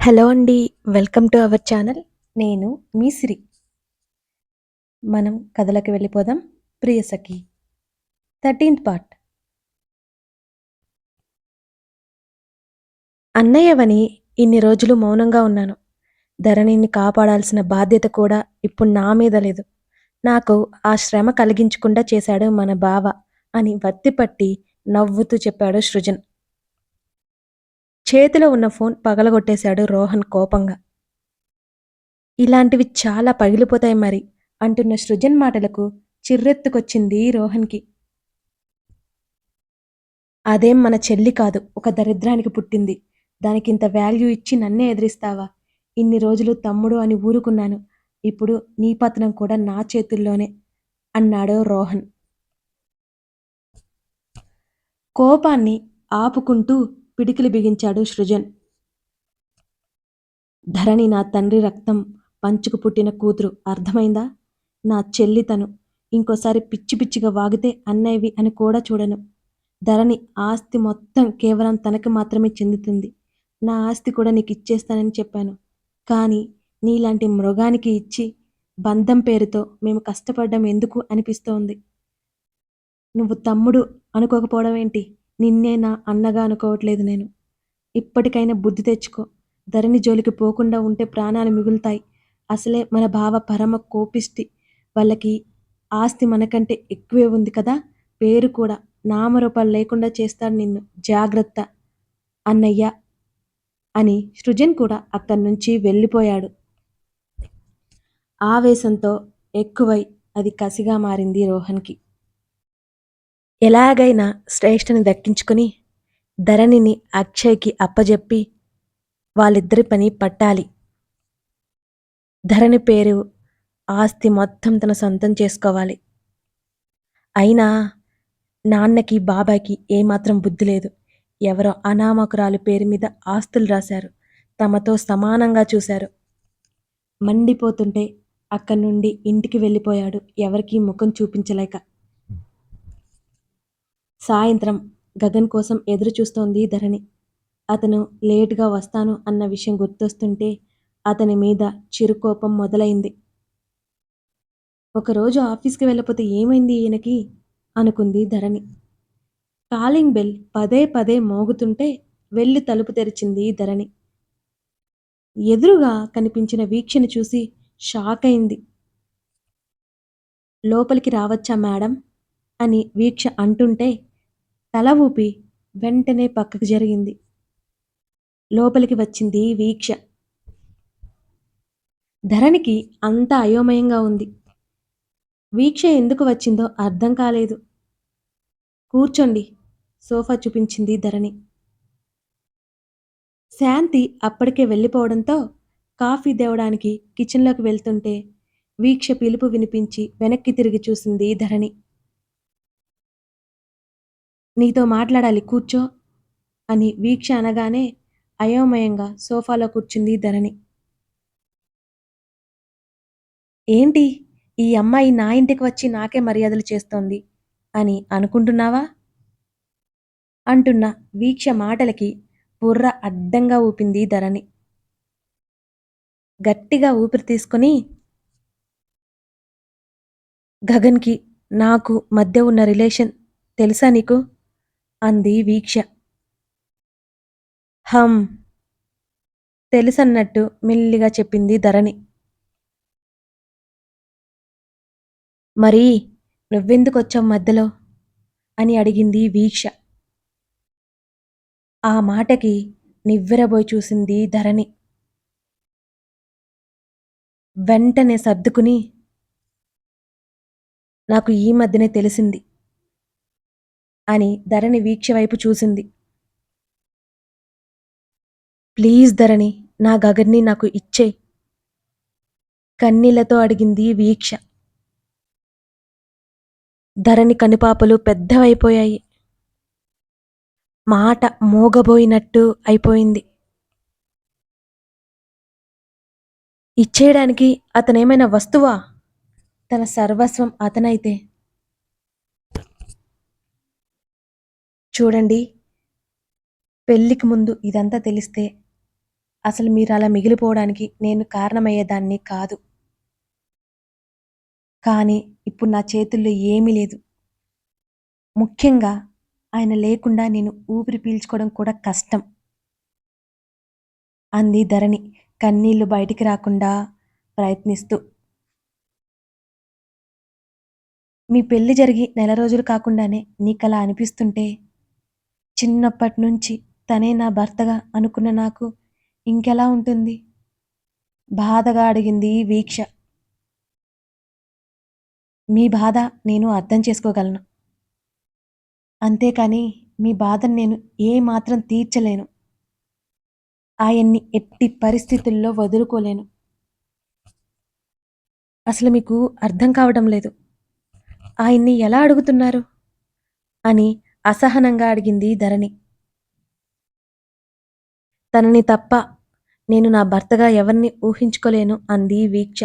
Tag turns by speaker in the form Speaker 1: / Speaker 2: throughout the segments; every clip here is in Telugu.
Speaker 1: హలో అండి వెల్కమ్ టు అవర్ ఛానల్. నేను మీ సిరి. మనం కథలకు వెళ్ళిపోదాం. Priyasakhi thirteenth part. అన్నయ్యవని ఇన్ని రోజులు మౌనంగా ఉన్నాను. ధరణిని కాపాడాల్సిన బాధ్యత కూడా ఇప్పుడు నా మీద లేదు. నాకు ఆ శ్రమ కలిగించకుండా చేశాడు మన బావ అని వత్తిపట్టి నవ్వుతూ చెప్పాడు సృజన్. చేతిలో ఉన్న ఫోన్ పగలగొట్టేశాడు రోహన్ కోపంగా. ఇలాంటివి చాలా పగిలిపోతాయి మరి అంటున్న సృజన్ మాటలకు చిర్రెత్తుకొచ్చింది రోహన్కి. అదేం మన చెల్లి కాదు ఒక దరిద్రానికి పుట్టింది. దానికింత వాల్యూ ఇచ్చి నన్నే ఎదిరిస్తావా? ఇన్ని రోజులు తమ్ముడు అని ఊరుకున్నాను ఇప్పుడు నీ పతనం కూడా నా చేతుల్లోనే అన్నాడు రోహన్. కోపాన్ని ఆపుకుంటూ పిడికిలి బిగించాడు సృజన్. ధరణి నా తండ్రి రక్తం పంచుకు పుట్టిన కూతురు అర్థమైందా? నా చెల్లి తను. ఇంకోసారి పిచ్చి పిచ్చిగా వాగితే అన్నయ్యవి అని కూడా చూడను. ధరణి ఆస్తి మొత్తం కేవలం తనకి మాత్రమే చెందుతుంది. నా ఆస్తి కూడా నీకు ఇచ్చేస్తానని చెప్పాను. కానీ నీలాంటి మృగానికి ఇచ్చి బంధం పేరుతో మేము కష్టపడ్డం ఎందుకు అనిపిస్తోంది? నువ్వు తమ్ముడు అనుకోకపోవడం ఏంటి నిన్నే నా అన్నగా అనుకోవట్లేదు నేను. ఇప్పటికైనా బుద్ధి తెచ్చుకో. ధరణి జోలికి పోకుండా ఉంటే ప్రాణాలు మిగులుతాయి. అసలే మన బావ పరమ కోపిష్టి. వాళ్ళకి ఆస్తి మనకంటే ఎక్కువే ఉంది కదా? పేరు కూడా. నామరూపాలు లేకుండా చేస్తాడు నిన్ను. జాగ్రత్త అన్నయ్య అని సృజన్ కూడా అక్కడి నుంచి వెళ్ళిపోయాడు. ఆవేశంతో ఎక్కువై అది కసిగా మారింది రోహన్కి. ఎలాగైనా శ్రేష్ఠని దక్కించుకుని ధరణిని అక్షయ్కి అప్పజెప్పి వాళ్ళిద్దరి పని పట్టాలి. ధరణి పేరు ఆస్తి మొత్తం తన సొంతం చేసుకోవాలి. అయినా నాన్నకి బాబాయ్కి ఏమాత్రం బుద్ధి లేదు. ఎవరో అనామకురాలు పేరు మీద ఆస్తులు రాశారు. తమతో సమానంగా చూశారు. మండిపోతుంటే అక్కడి నుండి ఇంటికి వెళ్ళిపోయాడు. ఎవరికీ ముఖం చూపించలేక సాయంత్రం గగన్ కోసం ఎదురు చూస్తోంది ధరణి. అతను లేటుగా వస్తాను అన్న విషయం గుర్తొస్తుంటే అతని మీద చిరుకోపం మొదలైంది. ఒకరోజు ఆఫీస్కి వెళ్ళిపోతే ఏమైంది ఈయనకి? అనుకుంది ధరణి. కాలింగ్ బెల్ పదే పదే మోగుతుంటే వెళ్ళి తలుపు తెరిచింది ధరణి. ఎదురుగా కనిపించిన వీక్షను చూసి షాక్ అయింది. లోపలికి రావచ్చా మేడం? అని వీక్ష అంటుంటే తల ఊపి వెంటనే పక్కకు జరిగింది. లోపలికి వచ్చింది వీక్ష. ధరణికి అంత అయోమయంగా ఉంది. వీక్ష ఎందుకు వచ్చిందో అర్థం కాలేదు. కూర్చోండి సోఫా చూపించింది ధరణి. శాంతి అప్పటికే వెళ్ళిపోవడంతో కాఫీ తేవడానికి కిచెన్లోకి వెళ్తుంటే వీక్ష పిలుపు వినిపించి వెనక్కి తిరిగి చూసింది ధరణి. నీతో మాట్లాడాలి కూర్చో అని వీక్ష అనగానే అయోమయంగా సోఫాలో కూర్చుంది ధరణి. ఏంటి? ఈ అమ్మాయి నా ఇంటికి వచ్చి నాకే మర్యాదలు చేస్తోంది అని అనుకుంటున్నావా? అంటున్న వీక్ష మాటలకి బుర్ర అడ్డంగా ఊపింది ధరణి. గట్టిగా ఊపిరి తీసుకుని గగన్కి నాకు మధ్య ఉన్న రిలేషన్ తెలుసా నీకు? అంది వీక్ష. హం తెలుసన్నట్టు మెల్లిగా చెప్పింది ధరణి. మరి నువ్వెందుకొచ్చావు మధ్యలో? అని అడిగింది వీక్ష. ఆ మాటకి నివ్వెరబోయి చూసింది ధరణి. వెంటనే సర్దుకుని నాకు ఈ మధ్యనే తెలిసింది. అని ధరణి వీక్ష వైపు చూసింది. ప్లీజ్ ధరణి నా గగన్ని నాకు ఇచ్చేయి కన్నీళ్ళతో అడిగింది వీక్ష. ధరణి కనుపాపలు పెద్దవైపోయాయి. మాట మోగబోయినట్టు అయిపోయింది. ఇచ్చేయడానికి అతనేమైనా వస్తువా? తన సర్వస్వం అతనైతే. చూడండి. పెళ్ళికి ముందు ఇదంతా తెలిస్తే అసలు మీరు అలా మిగిలిపోవడానికి నేను కారణమయ్యేదాన్ని కాదు. కానీ ఇప్పుడు నా చేతుల్లో ఏమీ లేదు. ముఖ్యంగా ఆయన లేకుండా నేను ఊపిరి పీల్చుకోవడం కూడా కష్టం. అంది ధరణి కన్నీళ్ళు బయటికి రాకుండా ప్రయత్నిస్తూ. మీ పెళ్ళి జరిగి నెల రోజులు కాకుండానే నీకలా అనిపిస్తుంటే చిన్నప్పటి నుంచి తనే నా భర్తగా అనుకున్న నాకు ఇంకెలా ఉంటుంది? బాధగా అడిగింది వీక్ష. మీ బాధ నేను అర్థం చేసుకోగలను. అంతేకాని మీ బాధను నేను ఏ మాత్రం తీర్చలేను. ఆయన్ని ఎట్టి పరిస్థితుల్లో వదులుకోలేను. అసలు మీకు అర్థం కావడం లేదు. ఆయన్ని ఎలా అడుగుతున్నారు? అని అసహనంగా అడిగింది ధరణి. తనని తప్ప నేను నా భర్తగా ఎవరిని ఊహించుకోలేను అంది వీక్ష.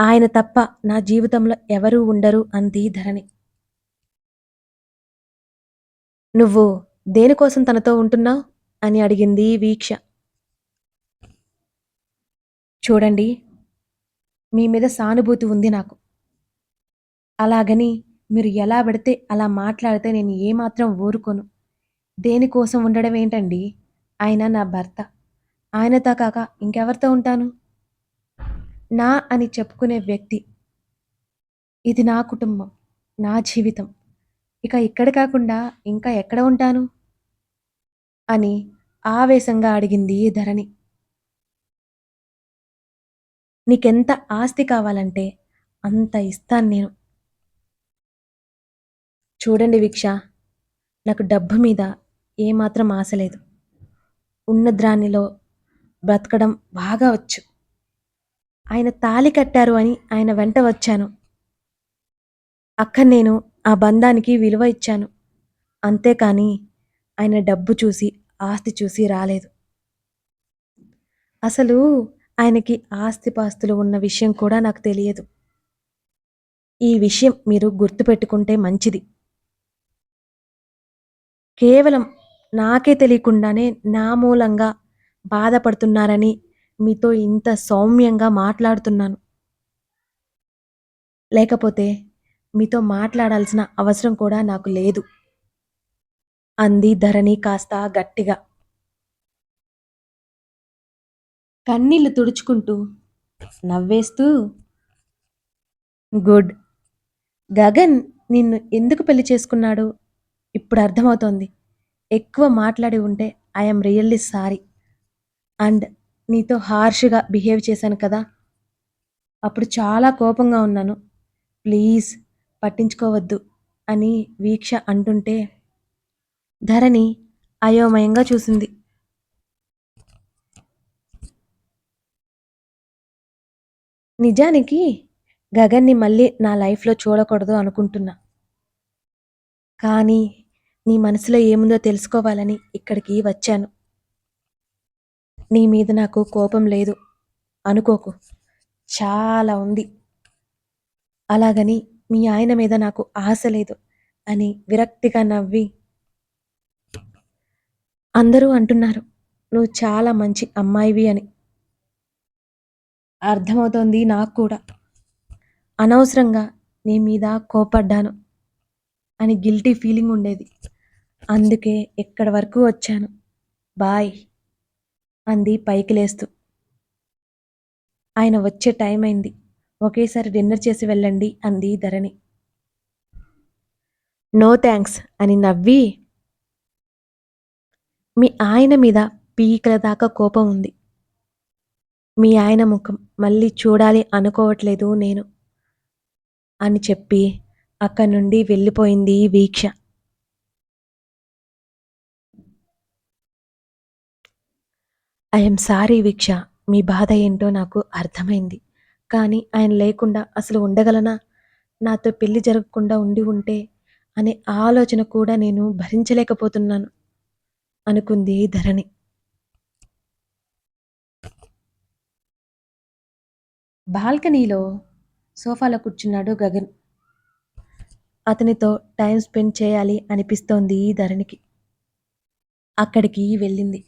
Speaker 1: ఆయన తప్ప నా జీవితంలో ఎవరూ ఉండరు అంది ధరణి. నువ్వు దేనికోసం తనతో ఉంటున్నావు? అని అడిగింది వీక్ష. చూడండి మీ మీద సానుభూతి ఉంది నాకు. అలాగని మీరు ఎలా పడితే అలా మాట్లాడితే నేను ఏమాత్రం ఊరుకోను. దేనికోసం ఉండడం ఏంటండి? ఆయన నా భర్త. ఆయనతో కాక ఇంకెవరితో ఉంటాను? నా అని చెప్పుకునే వ్యక్తి. ఇది నా కుటుంబం నా జీవితం. ఇక ఇక్కడ కాకుండా ఇంకా ఎక్కడ ఉంటాను? అని ఆవేశంగా అడిగింది ధరణి. నీకెంత ఆస్తి కావాలంటే అంత ఇస్తాను నేను. చూడండి వీక్ష నాకు డబ్బు మీద ఏమాత్రం ఆశ లేదు. ఉన్నద్రానిలో బ్రతకడం బాగా వచ్చు. ఆయన తాలి కట్టారు అని ఆయన వెంట వచ్చాను. అక్కడ నేను ఆ బంధానికి విలువ ఇచ్చాను. అంతేకాని ఆయన డబ్బు చూసి ఆస్తి చూసి రాలేదు. అసలు ఆయనకి ఆస్తిపాస్తులు ఉన్న విషయం కూడా నాకు తెలియదు. ఈ విషయం మీరు గుర్తుపెట్టుకుంటే మంచిది. కేవలం నాకే తెలియకుండానే నా మూలంగా బాధపడుతున్నారని మీతో ఇంత సౌమ్యంగా మాట్లాడుతున్నాను. లేకపోతే మీతో మాట్లాడాల్సిన అవసరం కూడా నాకు లేదు. అంది ధరణి కాస్త గట్టిగా. కన్నీళ్ళు తుడుచుకుంటూ నవ్వేస్తూ గుడ్. గగన్ నిన్ను ఎందుకు పెళ్ళి చేసుకున్నాడు? ఇప్పుడు అర్థమవుతోంది. ఎక్కువ మాట్లాడి ఉంటే ఐఎమ్ రియల్లీ సారీ. అండ్ నీతో హార్ష్గా బిహేవ్ చేశాను కదా. అప్పుడు చాలా కోపంగా ఉన్నాను. ప్లీజ్ పట్టించుకోవద్దు అని వీక్ష అంటుంటే ధరణి అయోమయంగా చూసింది. నిజానికి గగన్ని మళ్ళీ నా లైఫ్లో చూడకూడదు అనుకుంటున్నా. కానీ నీ మనసులో ఏముందో తెలుసుకోవాలని ఇక్కడికి వచ్చాను. నీ మీద నాకు కోపం లేదు. అనుకోకు. చాలా ఉంది. అలాగని మీ ఆయన మీద నాకు ఆశ లేదు అని విరక్తిగా నవ్వి అందరూ అంటున్నారు. నువ్వు చాలా మంచి అమ్మాయివి అని. అర్థమవుతోంది నాకు కూడా. అనవసరంగా నీ మీద కోపడ్డాను అని గిల్టీ ఫీలింగ్ ఉండేది. అందుకే ఇక్కడి వరకు వచ్చాను? బాయ్ అంది పైకి లేస్తూ ఆయన వచ్చే టైం అయింది. ఒకేసారి డిన్నర్ చేసి వెళ్ళండి అంది ధరణి. నో థ్యాంక్స్ అని నవ్వి మీ ఆయన మీద పీకల దాకా కోపం ఉంది. మీ ఆయన ముఖం మళ్ళీ చూడాలి అనుకోవట్లేదు నేను అని చెప్పి అక్కడి నుండి వెళ్ళిపోయింది వీక్ష. ఐఎమ్ సారీ వీక్ష మీ బాధ ఏంటో నాకు అర్థమైంది. కానీ ఆయన లేకుండా అసలు ఉండగలనా? నాతో పెళ్ళి జరగకుండా ఉండి ఉంటే అనే ఆలోచన కూడా నేను భరించలేకపోతున్నాను అనుకుంది ధరణి. బాల్కనీలో సోఫాలో కూర్చున్నాడు గగన్. అతనితో టైం స్పెండ్ చేయాలి అనిపిస్తోంది ధరణికి. అక్కడికి వెళ్ళింది.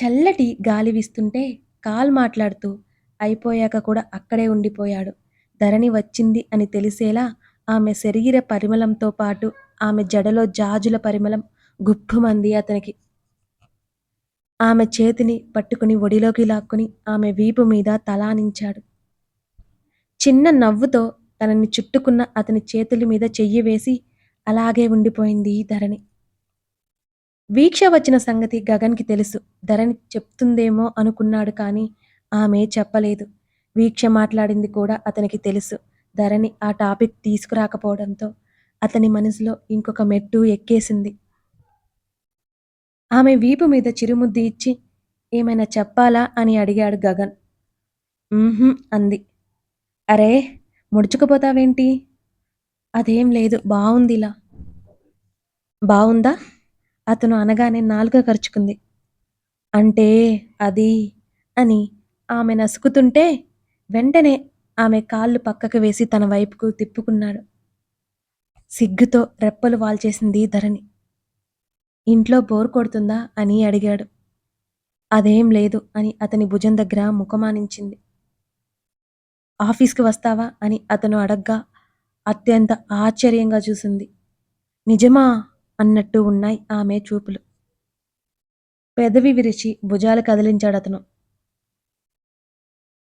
Speaker 1: చల్లటి గాలి వీస్తుంటే కాల్ మాట్లాడుతూ అయిపోయాక కూడా అక్కడే ఉండిపోయాడు. ధరణి వచ్చింది అని తెలిసేలా ఆమె శరీర పరిమళంతో పాటు ఆమె జడలో జాజుల పరిమళం గుప్పుమంది అతనికి. ఆమె చేతిని పట్టుకుని ఒడిలోకి లాక్కుని ఆమె వీపు మీద తలానించాడు. చిన్న నవ్వుతో తనని చుట్టుకున్న అతని చేతుల మీద చెయ్యి వేసి అలాగే ఉండిపోయింది ధరణి. వీక్ష వచ్చిన సంగతి గగన్కి తెలుసు. ధరణి చెప్తుందేమో అనుకున్నాడు కానీ ఆమె చెప్పలేదు. వీక్ష మాట్లాడింది కూడా అతనికి తెలుసు. ధరణి ఆ టాపిక్ తీసుకురాకపోవడంతో అతని మనసులో ఇంకొక మెట్టు ఎక్కేసింది. ఆమె వీపు మీద చిరుముద్దు ఇచ్చి ఏమైనా చెప్పాలా అని అడిగాడు గగన్. అంది. అరే ముడుచుకుపోతావేంటి? అదేం లేదు బాగుందిలా బాగుందా అతను అనగానే నాలుక కరుచుకుంది. అంటే అది అని ఆమె నసుకుతుంటే వెంటనే ఆమె కాళ్ళు పక్కకు వేసి తన వైపుకు తిప్పుకున్నాడు. సిగ్గుతో రెప్పలు వాల్చేసింది ధరణి. ఇంట్లో బోర్ కొడుతుందా అని అడిగాడు. అదేం లేదు అని అతని భుజం దగ్గర ముఖమానించింది. ఆఫీస్కి వస్తావా అని అతను అడగ్గా అత్యంత ఆశ్చర్యంగా చూసింది. నిజమా అన్నట్టు ఉన్నాయి ఆమె చూపులు. పెదవి విరిచి భుజాలు కదిలించాడతను.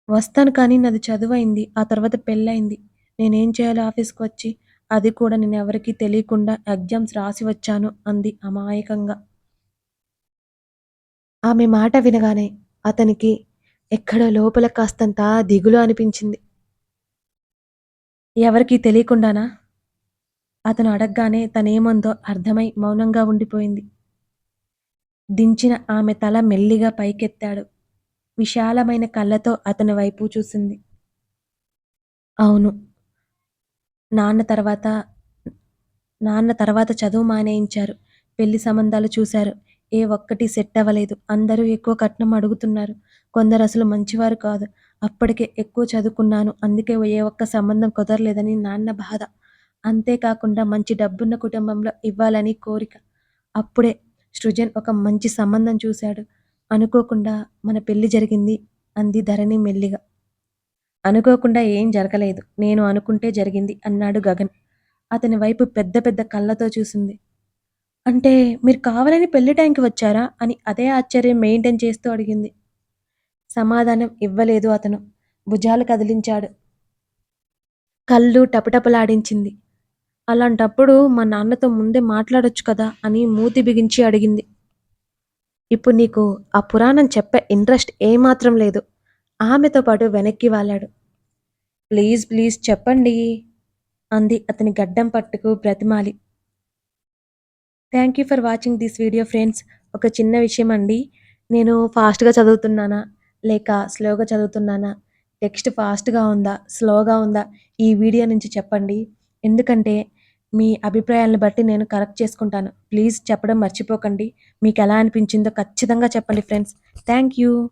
Speaker 1: వస్తాను కానీ నాది చదువైంది ఆ తర్వాత పెళ్ళయింది. నేనేం చేయాలి ఆఫీస్కి వచ్చి? అది కూడా నేను ఎవరికీ తెలియకుండా ఎగ్జామ్స్ రాసి వచ్చాను అంది అమాయకంగా. ఆమె మాట వినగానే అతనికి ఎక్కడో లోపల కాస్తంత దిగులు అనిపించింది. ఎవరికీ తెలియకుండానా అతను అడగ్గానే తనేమందో అర్థమై మౌనంగా ఉండిపోయింది. దించిన ఆమె తల మెల్లిగా పైకెత్తాడు. విశాలమైన కళ్ళతో అతని వైపు చూసింది. అవును. నాన్న తర్వాత నాన్న తర్వాత చదువు మానేయించారు. పెళ్ళి సంబంధాలు చూశారు. ఏ ఒక్కటి సెట్ అవ్వలేదు. అందరూ ఎక్కువ కట్నం అడుగుతున్నారు. కొందరు అసలు మంచివారు కాదు. అప్పటికే ఎక్కువ చదువుకున్నాను. అందుకే ఏ ఒక్క సంబంధం కుదరలేదని నాన్న బాధ. అంతేకాకుండా మంచి డబ్బున్న కుటుంబంలో ఇవ్వాలని కోరిక. అప్పుడే సృజన్ ఒక మంచి సంబంధం చూశాడు. అనుకోకుండా మన పెళ్ళి జరిగింది అంది ధరణి మెల్లిగా. అనుకోకుండా ఏం జరగలేదు. నేను అనుకుంటే జరిగింది అన్నాడు గగన్. అతని వైపు పెద్ద పెద్ద కళ్ళతో చూసింది. అంటే మీరు కావాలని పెళ్ళి టైంకి వచ్చారా? అని అదే ఆశ్చర్యం మెయింటైన్ చేస్తూ అడిగింది. సమాధానం ఇవ్వలేదు అతను. భుజాలు కదిలించాడు. కళ్ళు టపటపలాడించింది. అలాంటప్పుడు మా నాన్నతో ముందే మాట్లాడొచ్చు కదా అని మూతి బిగించి అడిగింది. ఇప్పుడు నీకు ఆ పురాణం చెప్పే ఇంట్రెస్ట్ ఏమాత్రం లేదు. ఆమెతో పాటు వెనక్కి వాలాడు. ప్లీజ్ ప్లీజ్ చెప్పండి అంది అతని గడ్డం పట్టుకు బ్రతిమాలి. Thank you for watching this video friends. ఒక చిన్న విషయం అండి. నేను ఫాస్ట్‌గా చదువుతున్నానా? లేక స్లోగా చదువుతున్నానా? టెక్స్ట్ ఫాస్ట్‌గా ఉందా? స్లోగా ఉందా? ఈ వీడియో నుంచి చెప్పండి. ఎందుకంటే మీ అభిప్రాయాలను బట్టి నేను కరెక్ట్ చేసుకుంటాను. ప్లీజ్ చెప్పడం మర్చిపోకండి. మీకు ఎలా అనిపించిందో ఖచ్చితంగా చెప్పండి ఫ్రెండ్స్. Thank you.